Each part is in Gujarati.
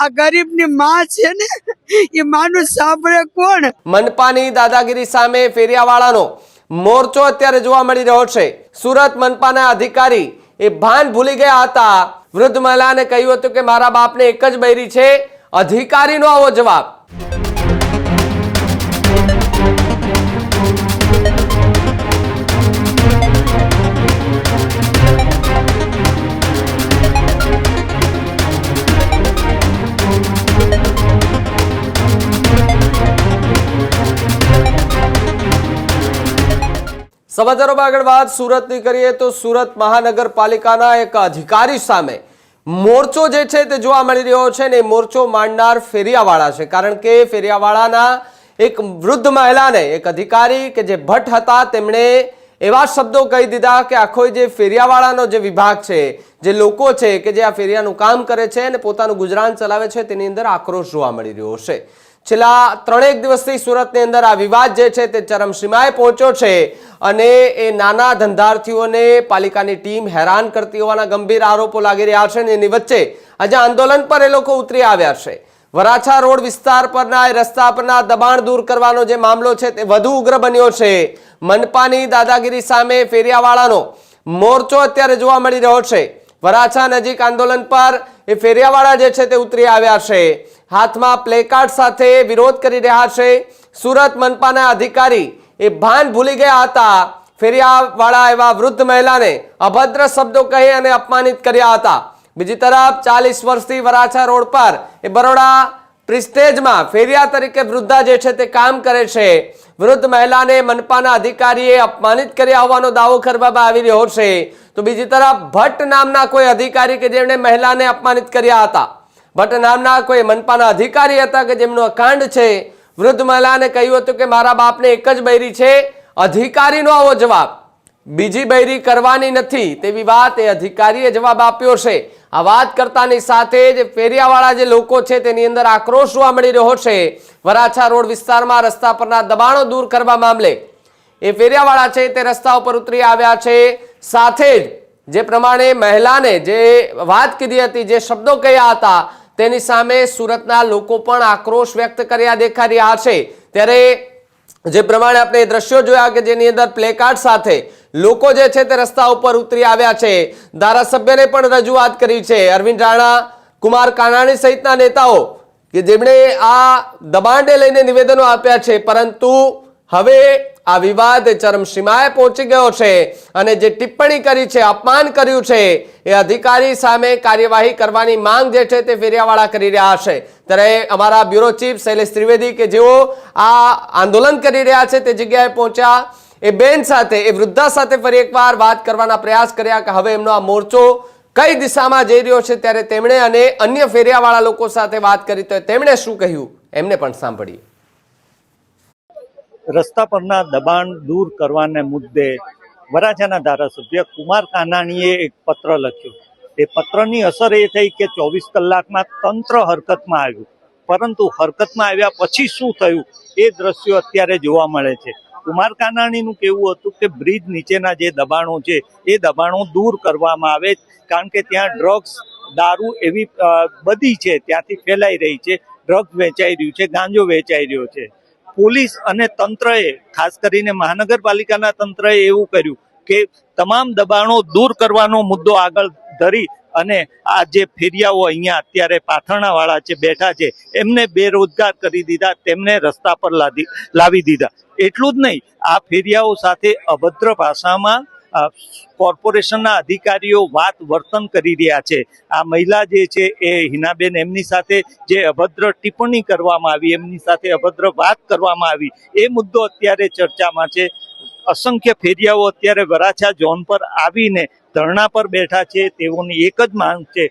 આ ગરીબની માં છે ને, એ માનું સાંભળે કોણ? મનપાની દાદાગીરી સામે ફેરિયાવાળાનો મોરચો અત્યારે જોવા મળી રહ્યો છે. સુરત મનપાના અધિકારી એ ભાન ભૂલી ગયા હતા. વૃદ્ધ મહિલાને કહ્યું હતું કે મારા બાપને એક જ બૈરી છે. અધિકારીનો આવો જવાબ. સમાચારોમાં આગળ વાત સુરતની કરીએ તો સુરત મહાનગરપાલિકાના એક અધિકારી સામે મોરચો જે છે તે જોવા મળી રહ્યો છે ને મોરચો માંડનાર ફેરિયાવાળા છે. કારણ કે ફેરિયાવાળાના એક વૃદ્ધ મહિલાને એક અધિકારી કે જે ભટ્ટ હતા તેમણે એવા શબ્દો કહી દીધા કે આખો જે ફેરિયાવાળાનો જે વિભાગ છે, જે લોકો છે કે જે આ ફેરિયાનું કામ કરે છે અને પોતાનું ગુજરાન ચલાવે છે, તેની અંદર આક્રોશ જોવા મળી રહ્યો છે. છેલ્લા ત્રણેક દિવસથી સુરતની અંદર આ વિવાદ જે છે તે ચરમસીમાએ પહોંચ્યો છે અને એ નાના ધંધાર્થીઓને પાલિકાની ટીમ હેરાન કરતી હોવાના ગંભીર આરોપો લાગી રહ્યા છે અને એની વચ્ચે આજે આંદોલન પર એ લોકો ઉતરી આવ્યા છે. વરાછા રોડ વિસ્તાર પરના, એ રસ્તા પરના દબાણ દૂર કરવાનો જે મામલો છે તે વધુ ઉગ્ર બન્યો છે. મનપાની દાદાગીરી સામે ફેરિયાવાળાનો મોરચો અત્યારે જોવા મળી રહ્યો છે. વરાછા નજીક આંદોલન પર એ ફેરિયાવાળા જે છે તે ઉતરી આવ્યા છે. હાથમાં પ્લેકાર્ડ સાથે વિરોધ કરી રહ્યા છે. સુરત મનપાના અધિકારી એ ભાન ભૂલી ગયા હતા. ફેરિયાવાળા એવા વૃદ્ધ મહિલાને અભદ્ર શબ્દો કહી અને અપમાનિત કર્યા હતા. બીજી તરફ ચાલીસ વર્ષથી વરાછા રોડ પર એ બરોડા પ્રિસ્ટેજમાં ફેરિયા તરીકે વૃદ્ધા જે છે તે કામ કરે છે. વૃદ્ધ મહિલાને મનપાના અધિકારીએ અપમાનિત કર્યા હોવાનો દાવો કરવામાં આવી રહ્યો છે. તો બીજી તરફ ભટ્ટ નામના કોઈ અધિકારી કે જેમણે મહિલાને અપમાનિત કર્યા હતા? ભટ્ટ નામના કોઈ મનપાના અધિકારી હતા કે જેમનો કાંડ છે? વૃદ્ધ મહિલાને કહ્યું હતું કે મારા બાપને એક જ બૈરી છે. અધિકારીનો આવો જવાબ. બીજી બૈરી કરવાની નથી. તેવી વાત એ અધિકારીએ જવાબ આપ્યો છે. આ વાત કરતાની સાથે જ ફેરિયાવાળા જે લોકો છે તેની અંદર આક્રોશ જોવા મળી રહ્યો છે. વરાછા રોડ વિસ્તારમાં રસ્તા પરના દબાણો દૂર કરવા મામલે એ ફેરિયાવાળા છે તે રસ્તા ઉપર ઉતરી આવ્યા છે. સાથે જ જે પ્રમાણે મહિલાને જે વાત કીધી હતી, જે શબ્દો કહ્યા હતા તેની સામે સુરતના લોકો પણ આક્રોશ વ્યક્ત કર્યા દેખાઈ રહ્યા છે. ત્યારે જે પ્રમાણે આપણે દ્રશ્યો જોયા કે જેની અંદર પ્લેકાર્ડ સાથે લોકો જે છે તે રસ્તા ઉપર ઉતરી આવ્યા છે. ધારાસભ્યને પણ રજૂઆત કરી છે. અરવિંદ રાણા, કુમાર કાનાણી સહિતના નેતાઓ કે જેમણે આ દબાણને લઈને નિવેદનો આપ્યા છે. પરંતુ હવે આ વિવાદ ચરમસીમાએ પહોંચી ગયો છે અને જે ટિપ્પણી કરી છે, અપમાન કર્યું છે, એ અધિકારી સામે કાર્યવાહી કરવાની માંગ જે છે તે ફેરિયાવાળા કરી રહ્યા છે. ત્યારે અમારા બ્યુરો ચીફ શૈલેષ ત્રિવેદી કે જેઓ આ આંદોલન કરી રહ્યા છે તે જગ્યાએ પહોંચ્યા, એ બેન સાથે, એ વૃદ્ધા સાથે ફરી એકવાર વાત કરવાના પ્રયાસ કર્યા કે હવે એમનો આ મોરચો કઈ દિશામાં જઈ રહ્યો છે, ત્યારે તેમણે અને અન્ય ફેરિયાવાળા લોકો સાથે વાત કરી તો તેમણે શું કહ્યું? એમને પણ સાંભળીએ. રસ્તા પરના દબાણ દૂર કરવાને મુદ્દે વરાછાના ધારાસભ્ય કુમાર કાનાણીએ એક પત્ર લખ્યો. એ પત્રની અસર એ થઈ કે ચોવીસ કલાકમાં તંત્ર હરકતમાં આવ્યું. પરંતુ હરકતમાં આવ્યા પછી શું થયું એ દ્રશ્યો અત્યારે જોવા મળે છે. કુમાર કાનાણીનું કેવું હતું કે બ્રિજ નીચેના જે દબાણો છે, એ દબાણો દૂર કરવામાં આવે કારણ કે ત્યાં ડ્રગ્સ, દારૂ એવી બધી છે. ત્યાંથી ફેલાઈ રહી છે. ડ્રગ્સ વેચાઈ રહ્યું છે, ગાંજો વેચાઈ રહ્યો છે. પોલીસ અને તંત્રએ, ખાસ કરીને મહાનગરપાલિકાના તંત્રએ એવું કર્યું કે તમામ દબાણો દૂર કરવાનો મુદ્દો આગળ ધરી અને આ જે ફેરિયાઓ અહીંયા અત્યારે પાથરણાવાળા છે, બેઠા છે, એમને બેરોજગાર કરી દીધા, તેમને રસ્તા પર લાદી, લાવી દીધા. એટલું જ નહીં, આ ફેરિયાઓ સાથે અભદ્ર ભાષામાં કોર્પોરેશનના અધિકારીઓ વાત વર્તન કરી રહ્યા છે. આ મહિલા જે છે એ હિનાબેન એમની સાથે જે અભદ્ર ટિપ્પણી કરવામાં આવી, એમની સાથે અભદ્ર વાત કરવામાં આવી, એ મુદ્દો અત્યારે ચર્ચામાં છે. અસંખ્ય ફેરિયાઓ અત્યારે વરાછા ઝોન પર આવીને ધરણા પર બેઠા છે. તેઓની એક જ માંગ છે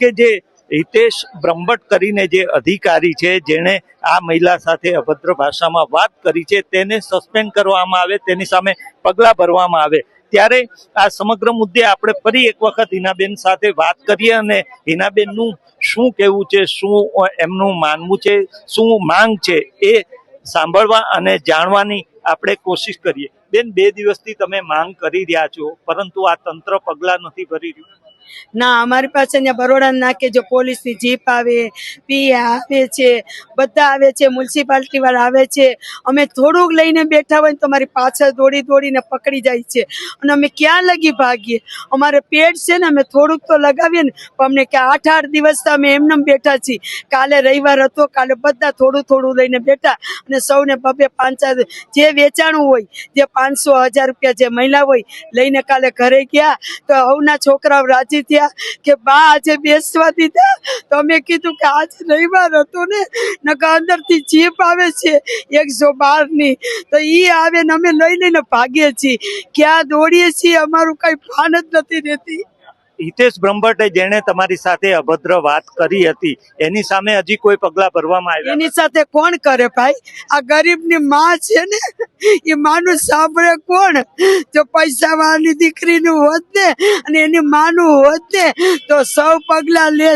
કે જે હિતેશ બ્રહ્મભટ્ટ કરીને જે અધિકારી છે, જેણે આ મહિલા સાથે અભદ્ર ભાષામાં વાત કરી છે, તેને સસ્પેન્ડ કરવામાં આવે, તેની સામે પગલાં ભરવામાં આવે. ત્યારે આ સમગ્ર મુદ્દે આપણે ફરી એક વખત હિનાબેન સાથે વાત કરીએ અને હિનાબેનનું શું કહેવું છે, શું એમનું માનવું છે, શું માંગ છે એ સાંભળવા અને જાણવાની આપણે કોશિશ કરીએ. બેન, બે દિવસથી તમે માંગ કરી રહ્યા છો, પરંતુ આ તંત્ર પગલાં નથી ભરી રહ્યું. ના, અમારી પાસે અહીંયા બરોડા નાકે જો પોલીસની જીપ આવે, પી આવે છે, બધા આવે છે, મ્યુનિસિપાલિટી વાળા આવે છે. અમે થોડુંક લઈને બેઠા હોય તો અમારી પાછળ દોડી દોડીને પકડી જાય છે. અને અમે ક્યાં લગી ભાગીએ? અમારે પેટ છે ને, અમે થોડુંક તો લગાવીએ ને, પણ અમને કે આઠ આઠ દિવસ તો અમે એમને બેઠા છીએ. કાલે રવિવાર હતો, કાલે બધા થોડું થોડું લઈને બેઠા અને સૌને બબે પાંચ જે વેચાણું હોય, જે પાંચસો હજાર રૂપિયા જે મહિલા હોય, લઈને કાલે ઘરે ગયા. તો હવના છોકરાઓ રાજી થયા કે બા, આજે બેસવા દીધા. તો અમે કીધું કે આજ રવિવાર હતો ને, નકર અંદરથી જીપ આવે છે એકસો બારની તો એ આવે ને અમે લઈ લઈને ભાગીએ છીએ. ક્યાં દોડીએ છીએ અમારું કઈ ભાન જ નથી રહેતી. હિતેશ બ્રહ્મભટ્ટે જેણે તમારી સાથે અભદ્ર વાત કરી હતી, એની સામે હજી કોઈ પગલા ભરવામાં આવ્યા એની સાથે કોણ કરે ભાઈ? આ ગરીબની માં છે ને, એ માનું સાંભળે કોણ? જો પૈસા વાળની દીકરીનું હોત ને, અને એની માનું હોત ને, તો સૌ પગલા લે.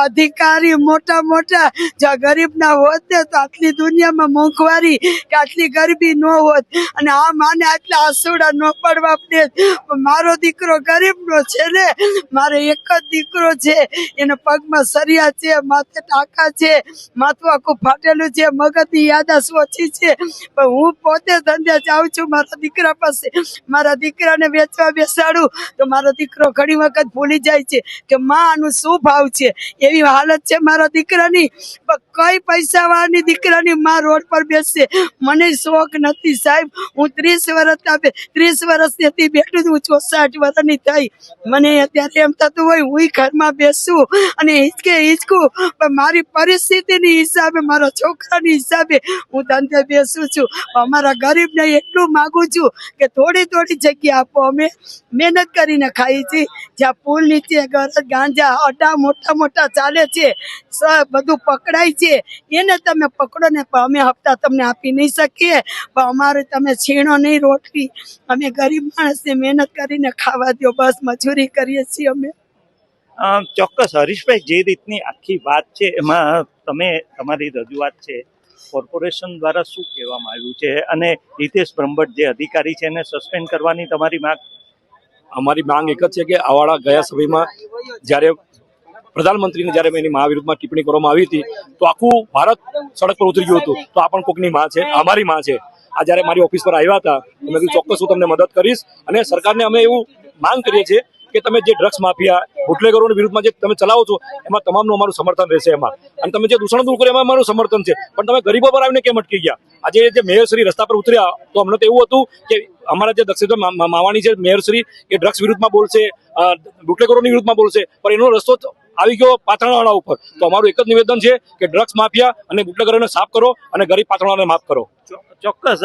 અધિકારી મોટા મોટા જો ગરીબના હોત ને, તો આટલી દુનિયામાં મોંઘવારી, કે આટલી ગરીબી ન હોત. અને આ માને આટલા આસુડા ન પડવા દે મારો દીકરો ગરીબનો છે ને મારે એક જ દીકરો છે. એને પગમાં સરિયા છે, માથે ટાંકા છે, માથું આખું ફાટેલું છે, મગજની યાદાશ ઓછી છે. પણ હું પોતે ધંધે જાઉં છું મારા દીકરા પાસે. મારા દીકરાને વેચવા બેસાડું તો મારો દીકરો ઘણી વખત ભૂલી જાય છે કે માં આનું શું ભાવ છે? એવી હાલત છે મારા દીકરાની. પણ કઈ પૈસા વાળાની દીકરાની માં રોડ પર બેસશે? મને શોખ નથી સાહેબ. હું ત્રીસ વર્ષ આપે, ત્રીસ વર્ષથી બેઠું છું ચોસાઠ વર્ષની થઈ. મને અત્યારે એમ થતું હોય હું ઘરમાં બેસું અને હિચકે હિચકું પણ મારી પરિસ્થિતિની હિસાબે, મારા છોકરાની હિસાબે હું ધંધે બેસું છું. અમારા ગરીબને એટલું માગું છું કે થોડી થોડી જગ્યા આપો. અમે મહેનત કરીને ખાઈ છીએ જ્યાં પુલ નીચે ગરજ, ગાંજા, અડા મોટા મોટા ચાલે છે બધું પકડાય છે. એને તમે પકડો ને પણ અમે હપ્તા તમને આપી નહીં શકીએ. પણ અમારે તમે છીણો નહીં રોટલી. અમે ગરીબ માણસને મહેનત કરીને ખાવા દો બસ મજૂરી કરીએ છીએ અમે. ચોક્કસ હરીશભાઈ જે રીતની આખી વાત છે એમાં તમે તમારી રજૂઆત છે કોર્પોરેશન દ્વારા શું કહેવામાં આવ્યું છે? અને હિતેશ બ્રહ્મભટ્ટ જે અધિકારી છે એને સસ્પેન્ડ કરવાની તમારી માંગ? અમારી માંગ એક જ છે કે આવાળા ગયા સમયમાં જ્યારે પ્રધાનમંત્રીને જ્યારે એની મા વિરુદ્ધમાં ટિપ્પણી કરવામાં આવી હતી તો આખું ભારત સડક પર ઉતરી ગયું હતું. તો આ પણ કોકની માં છે અમારી માં છે. આ જ્યારે મારી ઓફિસ પર આવ્યા હતા તો મેં કીધું ચોક્કસ હું તમને મદદ કરીશ. અને સરકારને અમે એવું માંગ કરીએ છીએ કે તમે જે ડ્રગ્સ માફિયા, બુટલેગરોની વિરુદ્ધમાં જે તમે ચલાવો છો, એમાં તમામનું અમારું સમર્થન રહેશે એમાં. અને તમે જે દૂષણ દૂર કરો એમાં અમારું સમર્થન છે. પણ તમે ગરીબો પર આવીને કેમ અટકી ગયા? આજે જે મેયરશ્રી રસ્તા પર ઉતર્યા, તો અમને તો એવું હતું કે અમારા જે દક્ષિણ માવાણી છે મેયરશ્રી એ ડ્રગ્સ વિરુદ્ધમાં બોલશે બુટલેગરોની વિરુદ્ધમાં બોલશે, પણ એનો રસ્તો આવી ગયો પાથરણાવાળા ઉપર. તો અમારું એક જ નિવેદન છે કે ડ્રગ્સ માફિયા અને બુટલેગરોને સાફ કરો અને ગરીબ પાથરણાને માફ કરો. ચોક્કસ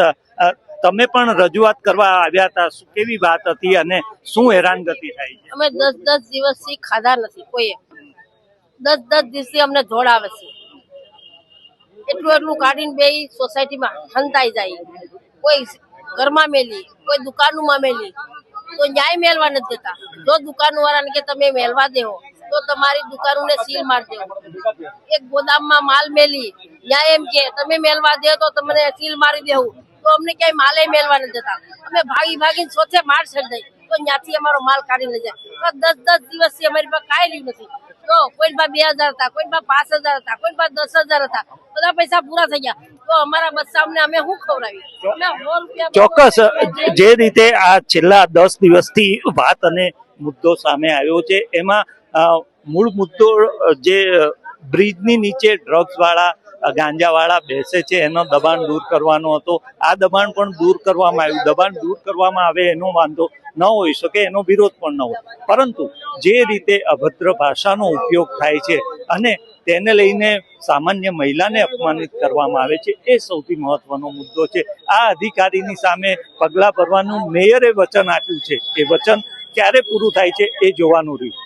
તમે પણ રજૂઆત કરવા આવ્યા હતા. કેવી વાત હતી અને શું હેરાનગતિ થાય છે? અમે દસ દસ દિવસથી ખાધા નથી કોઈએ. દસ દસ દિવસથી અમને ધોળ આવે છે. એટલું એટલું કાઢીને બે સોસાયટીમાં હંતાઈ જાય. કોઈ ઘરમાં મેલી, કોઈ દુકાનોમાં મેલી, તો ન્યાય મેળવા નથી દેતા. જો દુકાન વાળાને કે તમે મેળવા દેવો તો તમારી દુકાનોને સીલ માર દેવો એક ગોદામમાં માલ મેલી, ન્યાય એમ કે, તમે મેળવા દે તો તમને સીલ મારી દેવું તો અમને ક્યાંય માલે મેળવા નથી જતા. અમે ભાગી ભાગીને સોથે માર છડી દઈ. તો ત્યાંથી અમારો માલ કાઢી લઈ જાય. દસ દસ દિવસથી અમારી પાસે કાંઈ રહ્યું નથી. તો કોઈ પાસે બે હજાર હતા કોઈ પાસે પાંચ હજાર હતા કોઈ પાસે દસ હજાર હતા. બધા પૈસા પૂરા થઈ ગયા. તો અમારા બચ્ચા અમને અમે શું ખવડાવી ચોક્કસ જે રીતે આ છેલ્લા દસ દિવસથી વાત અને મુદ્દો સામે આવ્યો છે એમાં મૂળ મુદ્દો જે બ્રિજની નીચે ડ્રગ્સ વાળા ગાંજા વાળા બેસે છે, એનો દબાણ દૂર કરવાનો હતો. આ દબાણ પણ દૂર કરવામાં આવ્યું. દબાણ દૂર કરવામાં આવે એનો વાંધો ન હોઈ શકે, એનો વિરોધ પણ ન હોય. પરંતુ જે રીતે અભદ્ર ભાષાનો ઉપયોગ થાય છે અને તેને લઈને સામાન્ય મહિલાને અપમાનિત કરવામાં આવે છે, એ સૌથી મહત્વનો મુદ્દો છે. આ અધિકારીની સામે પગલાં ભરવાનું મેયરે વચન આપ્યું છે. એ વચન ક્યારે પૂરું થાય છે એ જોવાનું રહ્યું.